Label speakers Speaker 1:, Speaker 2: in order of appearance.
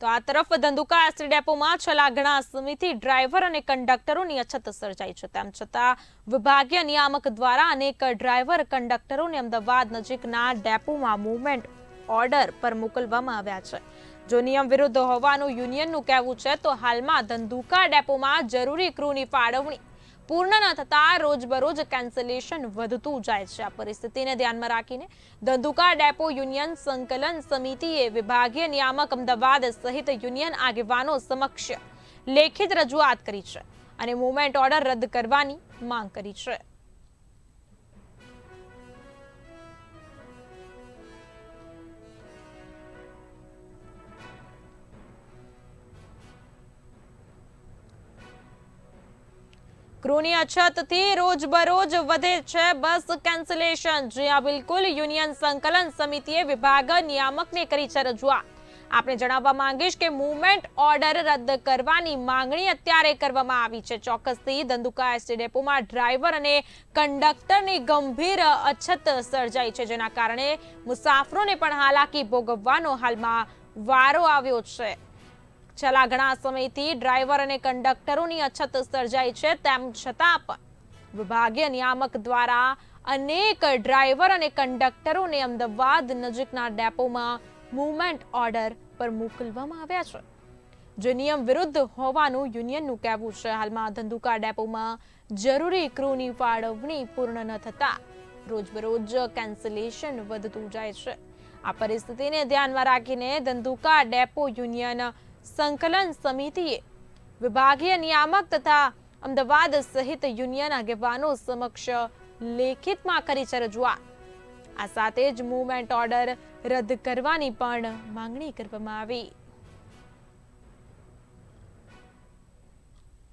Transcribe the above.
Speaker 1: તો આ તરફ ધંધુકા એસટી ડેપોમાં છેલ્લા ઘણા સમયથી ડ્રાઈવર અને કંડક્ટરોની અછત સર્જાઈ છે. તેમ છતાં વિભાગીય નિયામક દ્વારા અનેક ડ્રાઈવર, કંડક્ટરોને અમદાવાદ નજીકના ડેપોમાં મૂવમેન્ટ ઓર્ડર પર મોકલવામાં આવ્યા છે. જો નિયમ વિરુદ્ધ હોવાનું યુનિયનનું કહેવું છે, તો હાલમાં ધંધુકા ડેપોમાં જરૂરી ક્રૂની ફાળવણી પૂર્ણ ન થતા રોજબરોજ કેન્સલેશન વધતું જાય છે. આ પરિસ્થિતિને ધ્યાનમાં રાખીને ધંધુકા ડેપો યુનિયન સંકલન સમિતિએ વિભાગીય નિયામક અમદાવાદ સહિત યુનિયન આગેવાનો સમક્ષ લેખિત રજૂઆત કરી છે અને મુવમેન્ટ ઓર્ડર રદ કરવાની માંગ કરી છે. ક્રૂની અછતથી રોજબરોજ વધે છે બસ કેન્સલેશન જ્યાં બિલકુલ યુનિયન સંકલન સમિતિએ વિભાગ નિયામકને કરી છે રજૂઆત. આપણે જણાવવા માંગીશ કે મુવમેન્ટ ઓર્ડર રદ કરવાની માંગણી અત્યારે કરવામાં આવી છે. ચોક્કસથી ધંધુકા એસટી ડેપોમાં ડ્રાઈવર અને કંડક્ટરની ગંભીર અછત સર્જાઈ છે, જેના કારણે મુસાફરોને પણ હાલાકી ભોગવવાનો હાલમાં વારો આવ્યો છે. છેલ્લા ઘણા સમયથી ડ્રાઈવર અને કંડક્ટરોની અછત સર્જાઈ છે, તેમ છતાં પણ વિભાગીય નિયામક દ્વારા અનેક ડ્રાઈવર અને કંડક્ટરોને અમદાવાદ નજીકના ડેપોમાં મૂવમેન્ટ ઓર્ડર પર મોકલવામાં આવ્યા છે. જે નિયમ વિરુદ્ધ હોવાનું યુનિયનનું કહેવું છે. હાલમાં ધંધુકા ડેપોમાં જરૂરી ક્રૂની ફાળવણી પૂર્ણ ન થતાં રોજબરોજ કેન્સલેશન વધતું જાય છે. આ પરિસ્થિતિને ધ્યાનમાં રાખીને ધંધુકા ડેપો યુનિયન સંકલન સમિતિએ વિભાગીય નિયામક તથા અમદાવાદ સહિત યુનિયન આગેવાનો સમક્ષ લેખિતમાં કરી છે રજૂઆત. આ સાથે જ મૂવમેન્ટ ઓર્ડર રદ કરવાની પણ માંગણી કરવામાં આવી.